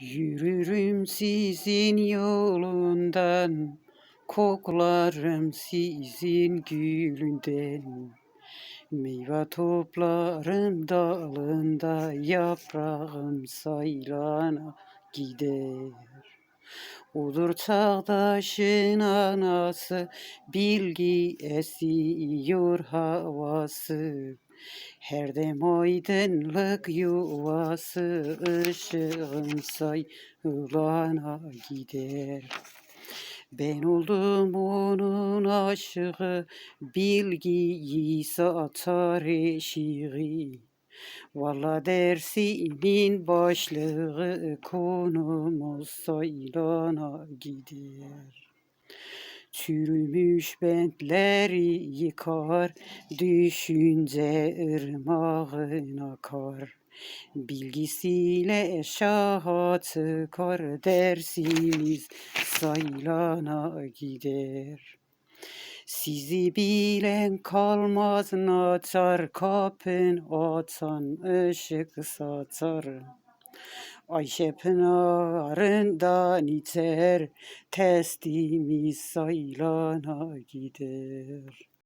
Yürürüm sizin yolundan, koklarım sizin gülünden. Meyve toplarım dalında, yaprağım saylana gider. Odur çağdaşın anası, bilgi esiyor havası. Her dem aydınlık yuvası, ışığım saylana gider. Ben oldum onun aşığı, bilgiyi satar eşiği. Valla dersinin başlığı konumuz saylana gider. Çürümüş bentleri yıkar, düşünce ırmağına akar. Bilgisiyle şaha çıkar, dersiniz saylana gider. Sizi bilen kalmaz naçar, kapın açan ışık saçar. Ayşe pınarından içer, testimiz saylana gider.